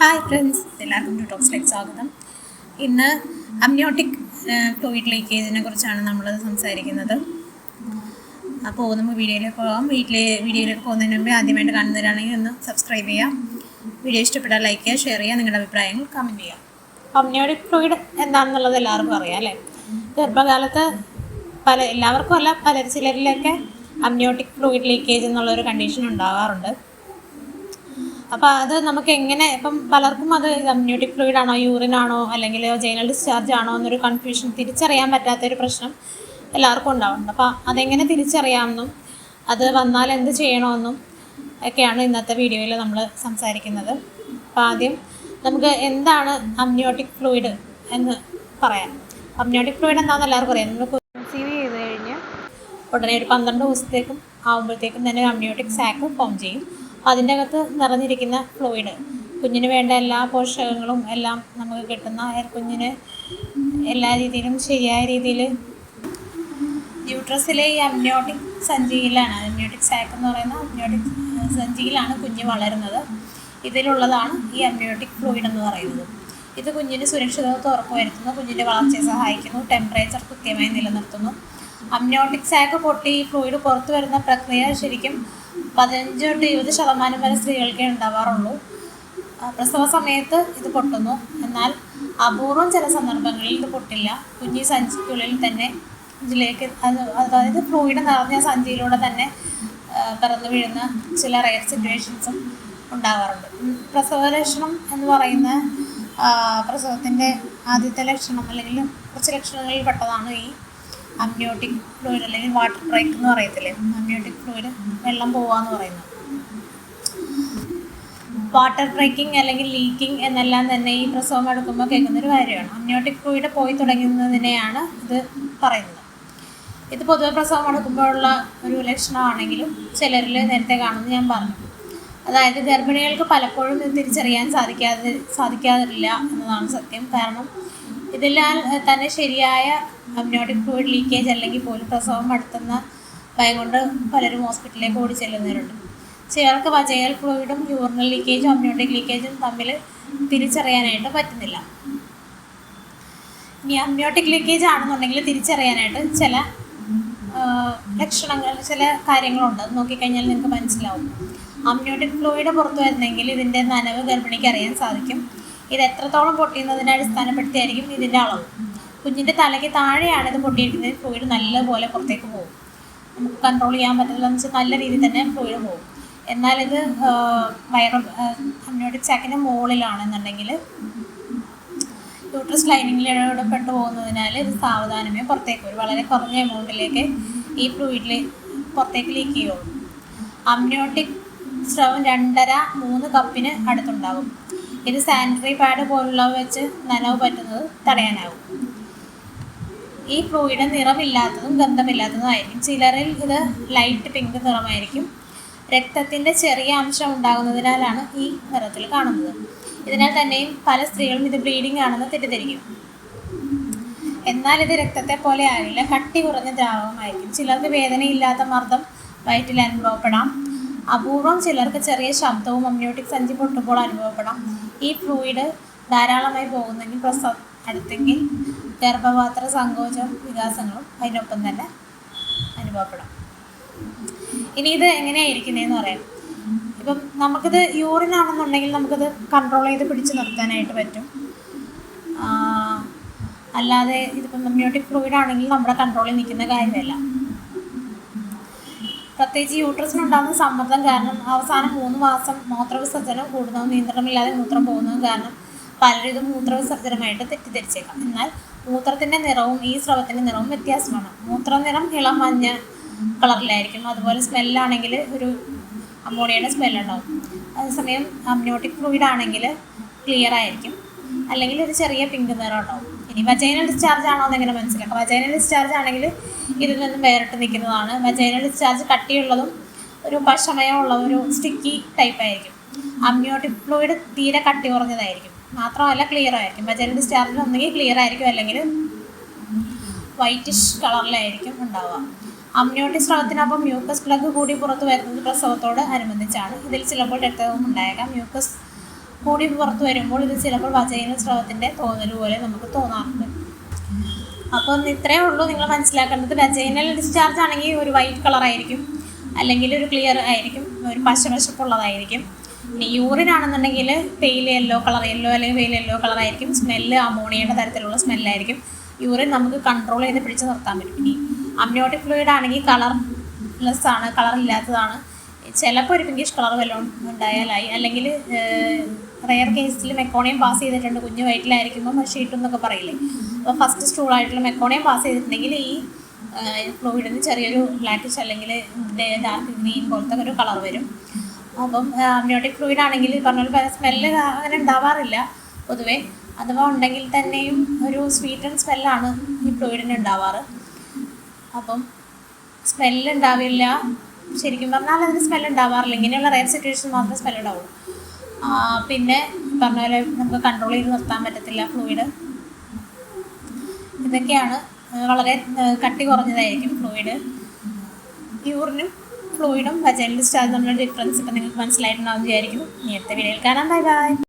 Hi friends എല്ലാവർക്കും to ടോക്സിലേക്ക് സ്വാഗതം. ഇന്ന് അമ്നിയോട്ടിക് ഫ്ലൂയിഡ് ലീക്കേജിനെ കുറിച്ചാണ് നമ്മൾ സംസാരിക്കുന്നത്. അപ്പോൾ നമുക്ക് വീഡിയോയിലേക്ക് പോകാം വീട്ടിലെ വീഡിയോയിലേക്ക് പോകുന്നതിന് മുമ്പേ ആദ്യമായിട്ട് കാണുന്നവരാണെങ്കിൽ ഒന്ന് സബ്സ്ക്രൈബ് ചെയ്യാം. വീഡിയോ ഇഷ്ടപ്പെട്ടാൽ ലൈക്ക് ചെയ്യുക ഷെയർ ചെയ്യുക നിങ്ങളുടെ അഭിപ്രായങ്ങൾ കമന്റ് ചെയ്യുക. അമ്നിയോട്ടിക് ഫ്ലൂയിഡ് എന്താണെന്നുള്ളത് എല്ലാവർക്കും അറിയാം അല്ലേ? ഗർഭകാലത്ത് പല എല്ലാവർക്കും അല്ല പല ചിലരിലൊക്കെ അമ്നിയോട്ടിക് ഫ്ലൂയിഡ് ലീക്കേജ് എന്നുള്ളൊരു കണ്ടീഷൻ ഉണ്ടാകാറുണ്ട് അപ്പോൾ അത് നമുക്ക് എങ്ങനെ ഇപ്പം പലർക്കും അത് കമ്മ്യൂണിറ്റി ഫ്ലൂയിഡ് ആണോ യൂറിൻ ആണോ അല്ലെങ്കിൽ ജൈനൽ ഡിസ്ചാർജ് ആണോ എന്നൊരു കൺഫ്യൂഷൻ തിരിച്ചറിയാൻ പറ്റാത്ത ഒരു പ്രശ്നം എല്ലാവർക്കും ഉണ്ടാവുന്നുണ്ട്. അപ്പോൾ അതെങ്ങനെ തിരിച്ചറിയാമെന്നും അത് വന്നാൽ എന്ത് ചെയ്യണമെന്നും ഒക്കെയാണ് ഇന്നത്തെ വീഡിയോയിൽ നമ്മൾ സംസാരിക്കുന്നത്. അപ്പോൾ ആദ്യം നമുക്ക് എന്താണ് അമ്നിയോട്ടിക് ഫ്ലൂയിഡ് എന്ന് പറയാം. അമ്നിയോട്ടിക് ഫ്ലൂയിഡ് എന്താണെന്ന് എല്ലാവർക്കും അറിയാം. നമ്മൾ കൺസീവ് ചെയ്ത് കഴിഞ്ഞ് ഉടനെ ഒരു പന്ത്രണ്ട് ദിവസത്തേക്കും ആകുമ്പോഴത്തേക്കും തന്നെ അമ്നിയോട്ടിക് സാക്ക് ഫോം ചെയ്യും. അതിന്റെ അകത്ത് നിറഞ്ഞിരിക്കുന്ന ഫ്ലൂയിഡ് കുഞ്ഞിന് വേണ്ട എല്ലാ പോഷകങ്ങളും എല്ലാം നമുക്ക് കിട്ടുന്ന കുഞ്ഞിന് എല്ലാ രീതിയിലും ശരിയായ രീതിയിൽ യൂട്രസിലെ ഈ അമ്നിയോട്ടിക് സഞ്ചിയിലാണ്. അമ്നിയോട്ടിക് സാക്ക് എന്ന് പറയുന്ന അമ്നിയോട്ടിക് സഞ്ചിയിലാണ് കുഞ്ഞ് വളരുന്നത്. ഇതിലുള്ളതാണ് ഈ അമ്നിയോട്ടിക് ഫ്ലൂയിഡ് എന്ന് പറയുന്നത്. ഇത് കുഞ്ഞിന് സുരക്ഷിതത്വം ഉറപ്പുവരുത്തുന്നു കുഞ്ഞിന്റെ വളർച്ചയെ സഹായിക്കുന്നു ടെമ്പറേച്ചർ കൃത്യമായി നിലനിർത്തുന്നു. അമ്നിയോട്ടിക് സാക്ക് പൊട്ടി ഫ്ലൂയിഡ് പുറത്തു വരുന്ന പ്രക്രിയ ശരിക്കും പതിനഞ്ച് തൊട്ട് ഇരുപത് ശതമാനം വരെ സ്ത്രീകൾക്കേ ഉണ്ടാവാറുള്ളൂ. പ്രസവ സമയത്ത് ഇത് പൊട്ടുന്നു. എന്നാൽ അപൂർവം ചില സന്ദർഭങ്ങളിൽ ഇത് പൊട്ടില്ല. കുഞ്ഞി സഞ്ചിക്കുള്ളിൽ തന്നെ ഇതിലേക്ക് അത് അതായത് ഫ്ലൂയിഡ് നിറഞ്ഞ സഞ്ചിയിലൂടെ തന്നെ പിറന്നു വീഴുന്ന ചില റയർ സിറ്റുവേഷൻസും ഉണ്ടാകാറുണ്ട് പ്രസവ ലക്ഷണം എന്ന് പറയുന്ന പ്രസവത്തിന്റെ ആദ്യത്തെ ലക്ഷണം അല്ലെങ്കിൽ കുറച്ച് ലക്ഷണങ്ങളിൽ പെട്ടതാണ് ഈ അമ്നിയോട്ടിക് ഫ്ലൂയിഡ് അല്ലെങ്കിൽ വാട്ടർ ബ്രേക്ക് എന്ന് പറയത്തില്ലേ? അമ്നിയോട്ടിക് ഫ്ലൂയിഡ് വെള്ളം പോവാന്ന് പറയുന്നത് വാട്ടർ ബ്രേക്കിംഗ് അല്ലെങ്കിൽ ലീക്കിംഗ് എന്നെല്ലാം തന്നെ ഈ പ്രസവം എടുക്കുമ്പോൾ കേൾക്കുന്നൊരു കാര്യമാണ്. അമ്നിയോട്ടിക് ഫ്ലൂയിഡ് പോയി തുടങ്ങുന്നതിനെയാണ് ഇത് പറയുന്നത്. ഇത് പൊതുവെ പ്രസവം എടുക്കുമ്പോഴുള്ള ഒരു ലക്ഷണമാണെങ്കിലും ചിലരിൽ നേരത്തെ കാണുമെന്ന് ഞാൻ പറഞ്ഞു. അതായത് ഗർഭിണികൾക്ക് പലപ്പോഴും ഇത് തിരിച്ചറിയാൻ സാധിക്കാതെ സാധിക്കാതില്ല എന്നതാണ് സത്യം. കാരണം ഇതിലാൽ തന്നെ ശരിയായ അമ്നോട്ടിക് ഫ്ലൂയിഡ് ലീക്കേജ് അല്ലെങ്കിൽ പോലും പ്രസവം നടത്തുന്ന ഭയം കൊണ്ട് പലരും ഹോസ്പിറ്റലിലേക്ക് ഓടി ചെല്ലുന്നവരുണ്ട് ചിലർക്ക് വജയൽ ഫ്ലൂയിഡും യൂറിനൽ ലീക്കേജും അമ്നോട്ടിക് ലീക്കേജും തമ്മിൽ തിരിച്ചറിയാനായിട്ട് പറ്റുന്നില്ല. ഇനി അമ്നോട്ടിക് ലീക്കേജ് ആണെന്നുണ്ടെങ്കിൽ തിരിച്ചറിയാനായിട്ട് ചില ലക്ഷണങ്ങൾ ചില കാര്യങ്ങളുണ്ട്. അത് നോക്കിക്കഴിഞ്ഞാൽ നിങ്ങൾക്ക് മനസ്സിലാവും. അമ്നോട്ടിക് ഫ്ലൂയിഡ് പുറത്തു വരുന്നെങ്കിൽ ഇതിന്റെ നനവ് ഗർഭിണിക്ക് അറിയാൻ സാധിക്കും. ഇത് എത്രത്തോളം പൊട്ടിയുന്നതിനെ അടിസ്ഥാനപ്പെടുത്തിയായിരിക്കും ഇതിന്റെ അളവ്. കുഞ്ഞിന്റെ തലയ്ക്ക് താഴെയാണ് ഇത് പൊട്ടിയിരിക്കുന്നത്. ഫ്ലൂയിഡ് നല്ലപോലെ പുറത്തേക്ക് പോകും. നമുക്ക് കൺട്രോൾ ചെയ്യാൻ പറ്റില്ല വെച്ചാൽ നല്ല രീതിയിൽ തന്നെ ഫ്ലൂയിഡ് പോകും. എന്നാൽ ഇത് വയറ് അമ്നോട്ടിക് സാക്കിന്റെ മുകളിലാണെന്നുണ്ടെങ്കിൽ യൂട്രസ് ലൈനിങ്ങിലൂടെ പെട്ടു പോകുന്നതിനാൽ ഇത് സാവധാനമേ പുറത്തേക്ക് വരും. വളരെ കുറഞ്ഞ എമൗണ്ടിലേക്ക് ഈ ഫ്ലൂയിഡിൽ പുറത്തേക്ക് ലീക്ക് ചെയ്യുള്ളൂ അമ്നോട്ടിക് സ്രവം രണ്ടര മൂന്ന് കപ്പിന് അടുത്തുണ്ടാകും. ഇത് സാനിറ്ററി പാഡ് പോലുള്ളവ വെച്ച് നനവ് പറ്റുന്നത് തടയാനാവും ഈ ഫ്ലൂയിഡ് നിറമില്ലാത്തതും ഗന്ധമില്ലാത്തതുമായിരിക്കും. ചിലരിൽ ഇത് ലൈറ്റ് പിങ്ക് നിറമായിരിക്കും. രക്തത്തിന്റെ ചെറിയ അംശം ഉണ്ടാകുന്നതിനാലാണ് ഈ നിറത്തിൽ കാണുന്നത്. ഇതിനാൽ തന്നെയും പല സ്ത്രീകളും ഇത് ബ്ലീഡിംഗ് ആണെന്ന് തെറ്റിദ്ധരിക്കും. എന്നാൽ ഇത് രക്തത്തെ പോലെ ആകില്ല. കട്ടി കുറഞ്ഞ ദ്രാവകമായിരിക്കും. ചിലർക്ക് വേദനയില്ലാത്ത മർദ്ദം വയറ്റിൽ അനുഭവപ്പെടാം. അപൂർവം ചിലർക്ക് ചെറിയ ശബ്ദവും അമ്നിയോട്ടിക് സഞ്ചി പൊട്ടുമ്പോൾ അനുഭവപ്പെടാം. ഈ ഫ്ലൂയിഡ് ധാരാളമായി പോകുന്നെങ്കിൽ പ്രസവം അടുത്തെങ്കിൽ ഗർഭപാത്ര സങ്കോചം വികാസങ്ങളും അതിനൊപ്പം തന്നെ അനുഭവപ്പെടാം. ഇനി ഇത് എങ്ങനെയായിരിക്കുന്നതെന്ന് പറയാം. ഇപ്പം നമുക്കിത് യൂറിൻ ആണെന്നുണ്ടെങ്കിൽ നമുക്കിത് കൺട്രോൾ ചെയ്ത് പിടിച്ചു നിർത്താനായിട്ട് പറ്റും. അല്ലാതെ ഇതിപ്പം അമ്നിയോട്ടിക് ഫ്ലൂയിഡ് ആണെങ്കിൽ നമ്മുടെ കൺട്രോളിൽ നിൽക്കുന്ന കാര്യമല്ല. പ്രത്യേകിച്ച് യൂട്രസിനുണ്ടാകുന്ന സമ്മർദ്ദം കാരണം അവസാനം മൂന്ന് മാസം മൂത്രവിസർജനം കൂടുന്നതും നിയന്ത്രണമില്ലാതെ മൂത്രം പോകുന്നതും കാരണം പലരും ഇത് മൂത്രവിസർജനമായിട്ട് തെറ്റിദ്ധരിച്ചേക്കാം. എന്നാൽ മൂത്രത്തിന്റെ നിറവും ഈ സ്രവത്തിന്റെ നിറവും വ്യത്യാസമാണ്. മൂത്രനിറം ഇളം മഞ്ഞ കളറിലായിരിക്കും. അതുപോലെ സ്മെല്ലാണെങ്കിൽ ഒരു അമോണിയയുടെ സ്മെല്ലുണ്ടാവും അതേസമയം അമ്നോട്ടിക് ഫ്ലൂയിഡ് ആണെങ്കിൽ ക്ലിയർ ആയിരിക്കും. അല്ലെങ്കിൽ ഒരു ചെറിയ പിങ്ക് നിറം ഉണ്ടാവും. ഇനി വജൈനൽ ഡിസ്ചാർജ് ആണോ എന്ന് എങ്ങനെ മനസ്സിലാക്കാം? വജൈനൽ ഡിസ്ചാർജ് ആണെങ്കിൽ ഇതിൽ നിന്നും വേറിട്ട് നിൽക്കുന്നതാണ്. വജൈനൽ ഡിസ്ചാർജ് കട്ടിയുള്ളതും ഒരു പശമയമുള്ള ഒരു സ്റ്റിക്കി ടൈപ്പ് ആയിരിക്കും. അമ്നിയോട്ടിക് ഫ്ലൂയിഡ് തീരെ കട്ടി കുറഞ്ഞതായിരിക്കും. മാത്രമല്ല ക്ലിയർ ആയിരിക്കും. വജൈനൽ ഡിസ്ചാർജ് ഒന്നുകിൽ ക്ലിയർ ആയിരിക്കും അല്ലെങ്കിൽ വൈറ്റിഷ് കളറിലായിരിക്കും ഉണ്ടാവുക. അമ്മിയോട്ടി സ്രാവത്തിനൊപ്പം മ്യൂക്കസ് പ്ലഗ് കൂടി പുറത്തു വരുന്നത് പ്രസവത്തോട് അനുബന്ധിച്ചാണ്. ഇതിൽ ചിലപ്പോൾ രക്തവും ഉണ്ടായേക്കാം. മ്യൂക്കസ് കൂടി പുറത്തു വരുമ്പോൾ ഇത് ചിലപ്പോൾ വജൈനൽ സ്രവത്തിന്റെ തോന്നൽ പോലെ നമുക്ക് തോന്നാറുണ്ട്. അപ്പം ഇത്രയേ ഉള്ളൂ നിങ്ങൾ മനസ്സിലാക്കേണ്ടത്. വെജൈനൽ ഡിസ്ചാർജ് ആണെങ്കിൽ ഒരു വൈറ്റ് കളർ ആയിരിക്കും. അല്ലെങ്കിൽ ഒരു ക്ലിയർ ആയിരിക്കും. ഒരു പശപശപ്പുള്ളതായിരിക്കും പിന്നെ യൂറിൻ ആണെന്നുണ്ടെങ്കിൽ പെയിൽ യെല്ലോ കളർ യെല്ലോ അല്ലെങ്കിൽ പെയിൽ യെല്ലോ കളർ ആയിരിക്കും. സ്മെല്ല് അമോണിയയുടെ തരത്തിലുള്ള സ്മെല്ലായിരിക്കും യൂറിൻ നമുക്ക് കൺട്രോൾ ചെയ്ത് പിടിച്ച് നിർത്താൻ പറ്റും. ഇനി അമ്നിയോട്ടിക് ഫ്ലൂയിഡ് ആണെങ്കിൽ കളർലെസ് ആണ് കളർ ഇല്ലാത്തതാണ്. ചിലപ്പോൾ ഒരു പിങ്കിഷ് കളർ വല്ലതും ഉണ്ടായാലായി. അല്ലെങ്കിൽ റയർ കേസിൽ മെക്കോണിയം പാസ് ചെയ്തിട്ടുണ്ട് കുഞ്ഞു വയറ്റിലായിരിക്കുമ്പോൾ ഷീറ്റ് എന്നൊക്കെ പറയില്ലേ? അപ്പോൾ ഫസ്റ്റ് സ്റ്റൂളായിട്ടുള്ള മെക്കോണിയം പാസ് ചെയ്തിട്ടുണ്ടെങ്കിൽ ഈ ഫ്ലൂയിഡിന് ചെറിയൊരു ബ്ലാക്കിഷ് അല്ലെങ്കിൽ ഡാർക്ക് ഗ്രീൻ പോലത്തെ ഒരു കളർ വരും. അപ്പം അമ്നിയോട്ടിക് ഫ്ലൂയിഡ് ആണെങ്കിൽ പറഞ്ഞ സ്മെല്ല് അങ്ങനെ ഉണ്ടാവാറില്ല പൊതുവേ. അഥവാ ഉണ്ടെങ്കിൽ തന്നെയും ഒരു സ്വീറ്റ് ആൻഡ് സ്മെല്ലാണ് ഈ ഫ്ലൂയിഡിന് ഉണ്ടാവാറ്. അപ്പം സ്മെല്ല് ഉണ്ടാവില്ല ശരിക്കും പറഞ്ഞാൽ അതിന് സ്മെൽ ഉണ്ടാവാറില്ല. ഇങ്ങനെയുള്ള റയർ സിറ്റുവേഷൻ മാത്രമേ സ്മെൽ ഉണ്ടാവുള്ളൂ. പിന്നെ പറഞ്ഞ പോലെ നമുക്ക് കൺട്രോൾ ചെയ്ത് നിർത്താൻ പറ്റത്തില്ല ഫ്ലൂയിഡ് ഇതൊക്കെയാണ് വളരെ കട്ടി കുറഞ്ഞതായിരിക്കും ഫ്ലൂയിഡ് യൂറിനും ഫ്ലൂയിഡും വജനൽ തമ്മിലുള്ള ഡിഫറൻസ് ഇപ്പം നിങ്ങൾക്ക് മനസ്സിലായിട്ടുണ്ടാവും വിചാരിക്കുന്നു. നേരത്തെ വീഡിയോയിൽ കാണാം. Bye bye